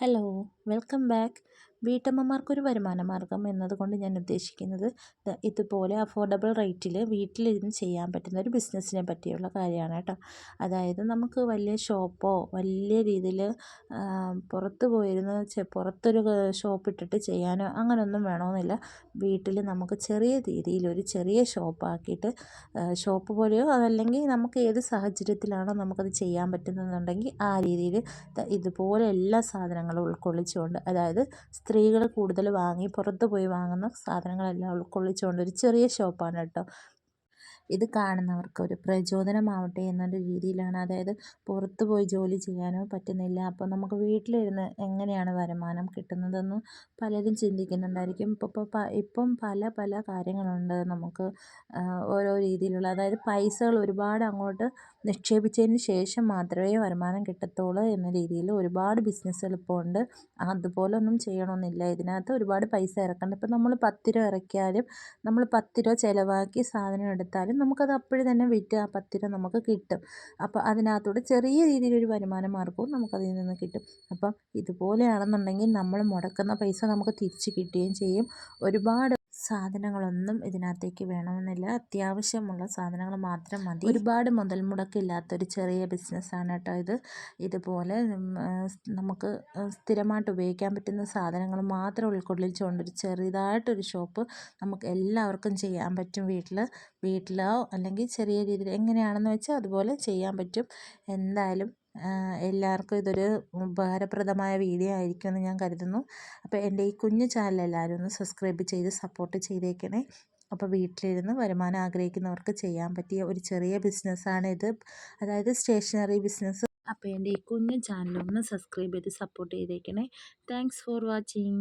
Hello, welcome back. വീട്ടമ്മമാർക്കൊരു വരുമാന മാർഗം എന്നതുകൊണ്ട് ഞാൻ ഉദ്ദേശിക്കുന്നത് ഇതുപോലെ അഫോർഡബിൾ റേറ്റിൽ വീട്ടിലിരുന്ന് ചെയ്യാൻ പറ്റുന്ന ഒരു ബിസിനസ്സിനെ പറ്റിയുള്ള കാര്യമാണ് കേട്ടോ. അതായത് നമുക്ക് വലിയ ഷോപ്പോ വലിയ രീതിയിൽ പുറത്ത് പോയിരുന്ന് പുറത്തൊരു ഷോപ്പ് ഇട്ടിട്ട് ചെയ്യാനോ അങ്ങനെയൊന്നും വേണമെന്നില്ല വീട്ടിൽ നമുക്ക് ചെറിയ രീതിയിൽ ഒരു ചെറിയ ഷോപ്പാക്കിയിട്ട് ഷോപ്പ് പോലെയോ അതല്ലെങ്കിൽ നമുക്ക് ഏത് സാഹചര്യത്തിലാണോ നമുക്കത് ചെയ്യാൻ പറ്റുന്നതെന്നുണ്ടെങ്കിൽ ആ രീതിയിൽ ഇതുപോലെ എല്ലാ സാധനങ്ങളും ഉൾക്കൊള്ളിച്ചുകൊണ്ട് അതായത് സ്ത്രീകൾ കൂടുതൽ വാങ്ങി പുറത്ത് പോയി വാങ്ങുന്ന സാധനങ്ങളെല്ലാം ഉൾക്കൊള്ളിച്ചുകൊണ്ട് ഒരു ചെറിയ ഷോപ്പാണ് കേട്ടോ. ഇത് കാണുന്നവർക്ക് ഒരു പ്രചോദനമാവട്ടെ എന്നൊരു രീതിയിലാണ്. അതായത് പുറത്ത് പോയി ജോലി ചെയ്യാനോ പറ്റുന്നില്ല. അപ്പോൾ നമുക്ക് വീട്ടിലിരുന്ന് എങ്ങനെയാണ് വരുമാനം കിട്ടുന്നതെന്ന് പലരും ചിന്തിക്കുന്നുണ്ടായിരിക്കും. ഇപ്പോൾ ഇപ്പം പല പല കാര്യങ്ങളുണ്ട് നമുക്ക് ഓരോ രീതിയിലുള്ള. അതായത് പൈസകൾ ഒരുപാട് അങ്ങോട്ട് നിക്ഷേപിച്ചതിന് ശേഷം മാത്രമേ വരുമാനം കിട്ടത്തുള്ളൂ എന്ന രീതിയിൽ ഒരുപാട് ബിസിനസ്സുകൾ ഇപ്പോൾ ഉണ്ട്. അതുപോലൊന്നും ചെയ്യണമെന്നില്ല ഇതിനകത്ത് ഒരുപാട് പൈസ ഇറക്കണ്ട. ഇപ്പം നമ്മൾ പത്ത് രൂപ ഇറക്കിയാലും നമ്മൾ പത്ത് രൂപ ചിലവാക്കി സാധനം എടുത്താലും നമുക്കത് അപ്പോഴും തന്നെ വിറ്റ് ആ പത്ത് രൂപ നമുക്ക് കിട്ടും. അപ്പോൾ അതിനകത്തൂടെ ചെറിയ രീതിയിലൊരു വരുമാന മാർഗവും നമുക്കതിൽ നിന്ന് കിട്ടും. അപ്പം ഇതുപോലെയാണെന്നുണ്ടെങ്കിൽ നമ്മൾ മുടക്കുന്ന പൈസ നമുക്ക് തിരിച്ച് കിട്ടുകയും ചെയ്യും. ഒരുപാട് സാധനങ്ങളൊന്നും ഇതിനകത്തേക്ക് വേണമെന്നില്ല. അത്യാവശ്യമുള്ള സാധനങ്ങൾ മാത്രം മതി. ഒരുപാട് മുതൽ മുടക്കില്ലാത്തൊരു ചെറിയ ബിസിനസ്സാണ് കേട്ടോ ഇത്. ഇതുപോലെ നമുക്ക് സ്ഥിരമായിട്ട് ഉപയോഗിക്കാൻ പറ്റുന്ന സാധനങ്ങൾ മാത്രം ഉൾക്കൊള്ളിച്ചുകൊണ്ട് ഉൾക്കൊള്ളിച്ചുകൊണ്ടൊരു ചെറുതായിട്ടൊരു ഷോപ്പ് നമുക്ക് എല്ലാവർക്കും ചെയ്യാൻ പറ്റും വീട്ടിൽ വീട്ടിലോ അല്ലെങ്കിൽ ചെറിയ രീതിയിൽ എങ്ങനെയാണെന്ന് വെച്ചാൽ അതുപോലെ ചെയ്യാൻ പറ്റും. എന്തായാലും എല്ലാവർക്കും ഇതൊരു ഉപകാരപ്രദമായ വീഡിയോ ആയിരിക്കുമെന്ന് ഞാൻ കരുതുന്നു. അപ്പോൾ എന്റെ ഈ കുഞ്ഞു ചാനൽ എല്ലാവരും ഒന്ന് സബ്സ്ക്രൈബ് ചെയ്ത് സപ്പോർട്ട് ചെയ്തേക്കണേ. അപ്പോൾ വീട്ടിലിരുന്ന് വരുമാനം ആഗ്രഹിക്കുന്നവർക്ക് ചെയ്യാൻ പറ്റിയ ഒരു ചെറിയ ബിസിനസ്സാണ് ഇത്. അതായത് സ്റ്റേഷനറി ബിസിനസ് അപ്പോൾ എന്റെ ഈ കുഞ്ഞു ചാനൽ ഒന്ന് സബ്സ്ക്രൈബ് ചെയ്ത് സപ്പോർട്ട് ചെയ്തേക്കണേ. Thanks for watching.